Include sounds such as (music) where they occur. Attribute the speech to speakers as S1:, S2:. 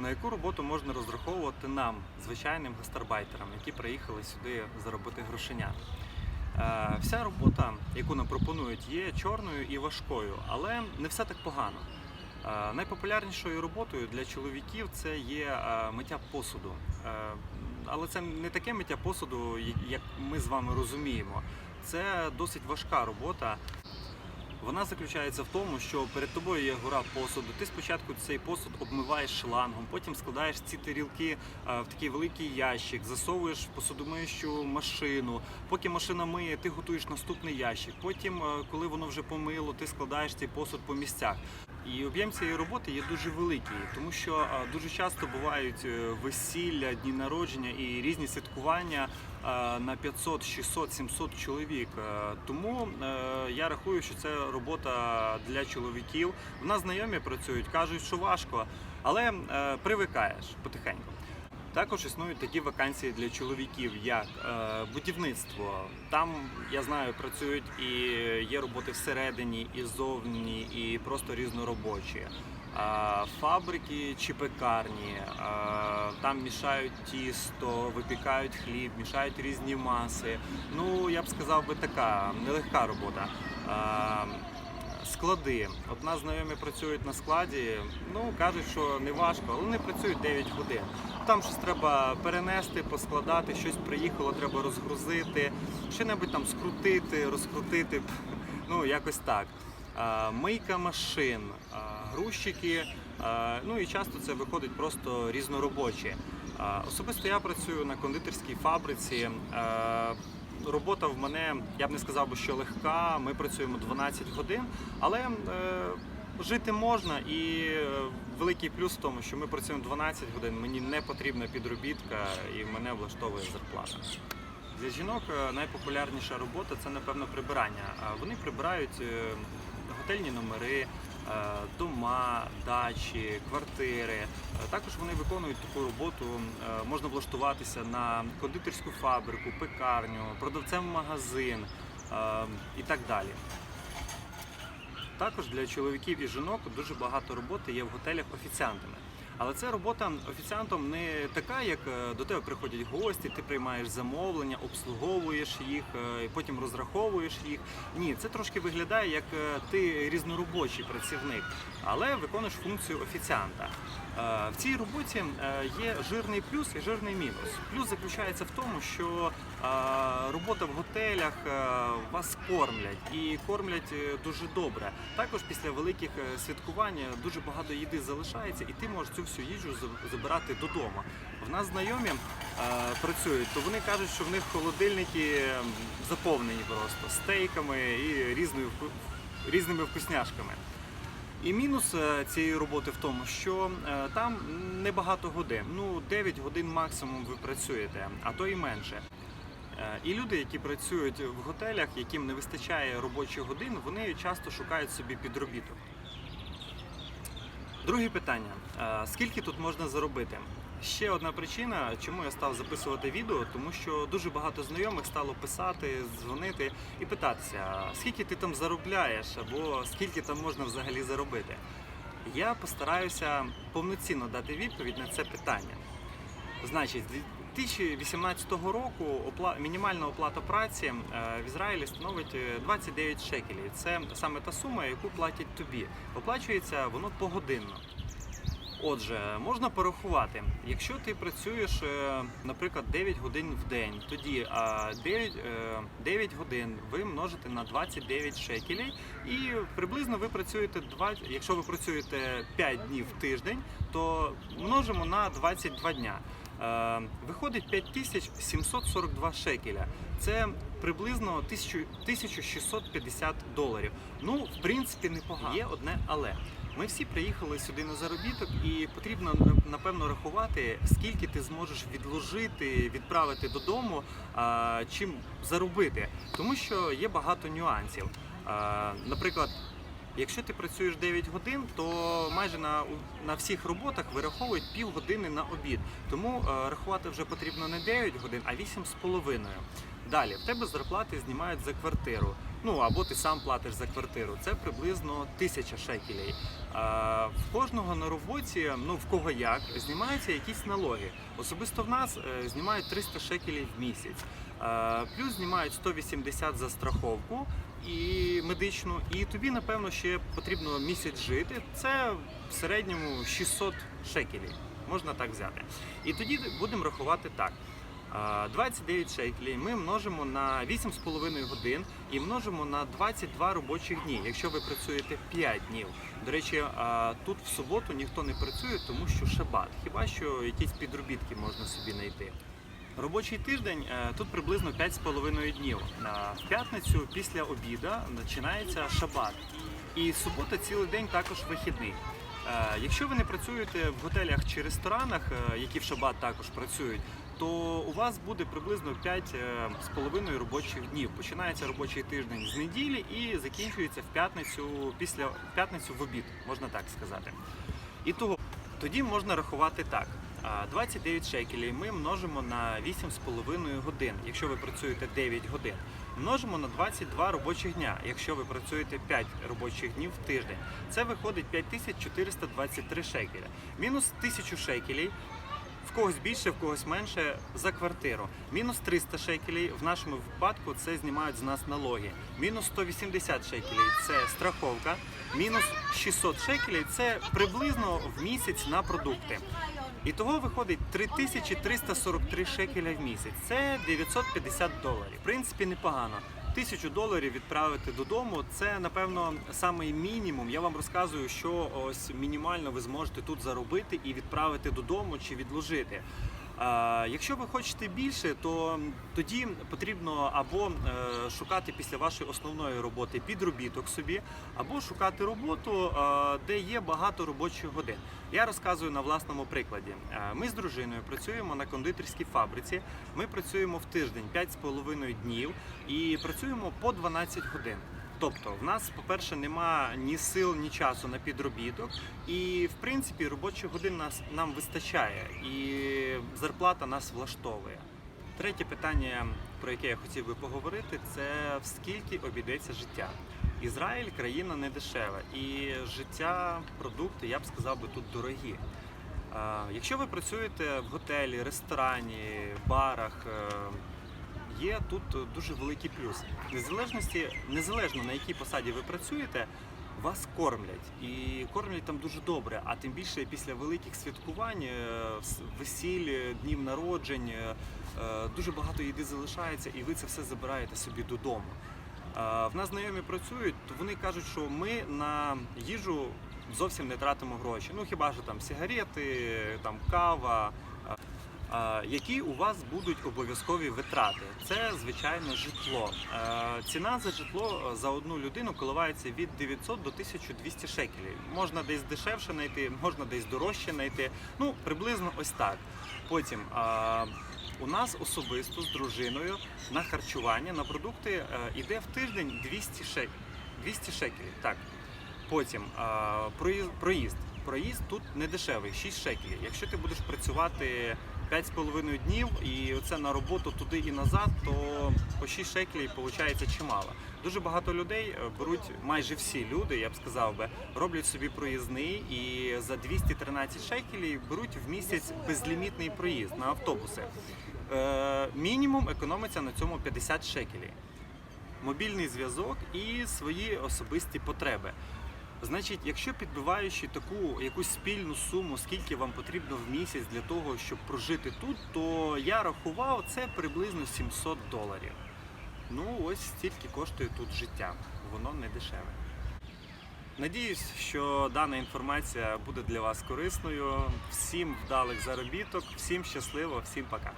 S1: На яку роботу можна розраховувати нам, звичайним гастарбайтерам, які приїхали сюди заробити грошеня? Е, Вся робота, яку нам пропонують, є чорною і важкою, але не все так погано. Е, Найпопулярнішою роботою для чоловіків це є е, миття посуду. Але це не таке миття посуду, як ми з вами розуміємо. Це досить важка робота. Вона заключається в тому, що перед тобою є гора посуду. Ти спочатку цей посуд обмиваєш шлангом, потім складаєш ці тарілки е, в такий великий ящик, засовуєш в посудомиючу машину. Поки машина миє, ти готуєш наступний ящик. Потім, е, коли воно вже помило, ти складаєш цей посуд по місцях. І об'єм цієї роботи є дуже великий, тому що е, дуже часто бувають весілля, дні народження і різні святкування на 500, 600, 700 чоловік. Е, Тому е, я рахую, що це робота для чоловіків. В нас знайомі працюють, кажуть, що важко, але е, привикаєш потихеньку. Також існують такі вакансії для чоловіків, як е, будівництво. Там я знаю, працюють і є роботи всередині, і зовні, і просто різноробочі. Е, Фабрики чи пекарні, е, там мішають тісто, випікають хліб, мішають різні маси. Ну я б сказав би така нелегка робота. Склади. От нас знайомі працюють на складі. Ну кажуть, що не важко, але вони працюють 9 годин. Там щось треба перенести, поскладати, щось приїхало, треба розгрузити, що-небудь там скрутити, розкрутити. (laughs) Ну якось так. Мийка машин, грузчики. Ну і часто це виходить просто різноробочі. Особисто я працюю на кондитерській фабриці. Робота в мене, я б не сказав би, що легка. Ми працюємо 12 годин, але е, жити можна. І е, великий плюс в тому, що ми працюємо 12 годин. Мені не потрібна підробітка і мене влаштовує зарплата. Для жінок е, найпопулярніша робота це напевно прибирання. Вони прибирають е, готельні номери, е, дома, дачі, квартири. Е, Також вони виконують таку роботу. е, Можна влаштуватися на кондитерську фабрику, пекарню, продавцем магазин і так далі. Також для чоловіків і жінок дуже багато роботи є в готелях офіціантами. Але це робота офіціантом не така, як е, до тебе приходять гості, ти приймаєш замовлення, обслуговуєш їх, е, потім розраховуєш їх. Ні, це трошки виглядає як е, ти різноробочий працівник, але виконуєш функцію офіціанта. В цій роботі є жирний плюс і жирний мінус. Плюс заключається в тому, що робота в готелях е, вас кормлять і кормлять е, дуже добре. Також після великих е, святкувань дуже багато їди залишається, і ти можеш цю всю їжу забирати додому. В нас знайомі працюють, то вони кажуть, що в них холодильники заповнені просто стейками і різною різними вкусняшками. І мінус цієї роботи в тому, що там небагато годин. Ну 9 годин максимум ви працюєте, а то і менше. Е, І люди, які працюють в готелях, яким не вистачає робочих годин, вони часто шукають собі підробіток. Друге питання: Е, скільки тут можна заробити? Ще одна причина, чому я став записувати відео, тому що дуже багато знайомих стало писати, дзвонити і питатися, скільки ти там заробляєш, або скільки там можна взагалі заробити. Я постараюся повноцінно дати відповідь на це питання. Значить, 2018 року мінімальна оплата праці е, в Ізраїлі становить е, 29 шекелів. Це саме та сума, яку платять тобі. Оплачується воно погодинно. Отже, можна порахувати, якщо ти працюєш, е, наприклад, 9 годин в день, тоді 9, е, 9 годин ви множите на 29 шекелей, і приблизно ви працюєте 20, якщо ви працюєте 5 днів в тиждень, то множимо на 22 дня. Е, Виходить 5742 шекеля. Це приблизно 1000 1650 доларів. Ну, в принципі, непогано. Є одне але. Ми всі приїхали сюди на заробіток, і потрібно напевно рахувати, скільки ти зможеш відложити, відправити додому, чим заробити. Тому що є багато нюансів. Наприклад, якщо ти працюєш 9 годин, то майже на, на всіх роботах вираховують півгодини на обід. Тому е, рахувати вже потрібно не 9 годин, а 8,5. Далі в тебе зарплати знімають за квартиру. ну або ти сам платиш за квартиру. Це приблизно тисяча шекелей. А, в кожного на роботі, ну в кого як, знімаються якісь налоги. Особисто в нас е, знімають 300 шекелів в місяць. А, плюс знімають 180 за страховку і медичну. І тобі, напевно, ще потрібно місяць жити. Це в середньому 600 шекелів. Можна так взяти. І тоді будемо рахувати так. А, 29 шекелей ми множимо на 8,5 годин і множимо на 22 робочих дні, якщо ви працюєте 5 днів. До речі, тут в суботу ніхто не працює, тому що шабат. Хіба що якісь підробітки можна собі знайти. Робочий тиждень е, тут приблизно 5,5 днів. А В п'ятницю після обіда починається шабат. І субота цілий день також вихідний. Е, Якщо ви не працюєте в готелях чи ресторанах, е, які в шабат також працюють, то у вас буде приблизно 5,5 робочих днів. Починається робочий тиждень з неділі і закінчується в п'ятницю після в п'ятницю в обід, можна так сказати. І того тоді можна рахувати так. А, 29 шекелів ми множимо на 8,5 годин, якщо ви працюєте 9 годин. Множимо на 22 робочих дня, якщо ви працюєте 5 робочих днів в тиждень. Це виходить 5423 шекеля. Мінус 1000 шекелів, в когось більше, в когось менше за квартиру. Мінус 300 шекелів, в нашому випадку це знімають з нас налоги. Мінус 180 шекелів це страховка. Мінус 600 шекелів це приблизно в місяць на продукти. І того виходить 3343 шекеля в місяць. Це 950 доларів. В принципі, непогано. Тисячу доларів відправити додому це напевно самий мінімум. Я вам розказую, що ось мінімально ви зможете тут заробити і відправити додому чи відложити. Якщо ви хочете більше, то тоді потрібно або е, шукати після вашої основної роботи підробіток собі, або шукати роботу, е, де є багато робочих годин. Я розказую на власному прикладі. Е, Ми з дружиною працюємо на кондитерській фабриці. Ми працюємо в тиждень 5,5 днів і працюємо по 12 годин. Тобто, в нас, по-перше, нема ні сил, ні часу на підробіток, і в принципі робочих годин нас нам вистачає, і зарплата нас влаштовує. Третє питання, про яке я хотів би поговорити, це в скільки обійдеться життя. Ізраїль країна не дешева, і життя, продукти, я б сказав би, тут дорогі. Якщо ви працюєте в готелі, ресторані, барах, е, є тут дуже великий плюс. Незалежності, незалежно на якій посаді ви працюєте, вас кормлять і кормлять там дуже добре. А тим більше після великих святкувань, е, весіль, днів народжень, е, е, дуже багато їди залишається, і ви це все забираєте собі додому. В нас знайомі працюють, то вони кажуть, що ми на їжу зовсім не тратимо гроші. Ну хіба що там сигарети, там кава. Е, е, Які у вас будуть обов'язкові витрати? Це звичайно житло. Е, Ціна за житло е, за одну людину коливається від 900 до 1200 шекелів. Можна десь дешевше знайти, можна десь дорожче знайти. Ну приблизно ось так. Потім е, у нас особисто з дружиною на харчування на продукти е, йде в тиждень 200 шекелів. 200 шекелів. Так. Потім е, проїзд, проїзд. Тут не дешевий, 6 шекелів. Якщо ти будеш працювати 5,5 днів і оце на роботу туди і назад, то по 6 шекелів виходить чимало. Дуже багато людей е, беруть, майже всі люди, я б сказав би, роблять собі проїзний і за 213 шекелів беруть в місяць безлімітний проїзд на автобуси. Е, мінімум економиться на цьому 50 шекелів. Мобільний зв'язок і свої особисті потреби. Значить, якщо підбиваючи таку якусь спільну суму, скільки вам потрібно в місяць для того, щоб прожити тут, то я рахував це приблизно 700 доларів. Ну ось стільки коштує тут життя. Воно не дешеве. Надіюсь, що дана інформація буде для вас корисною. Всім вдалих заробіток, всім щасливо, всім пока.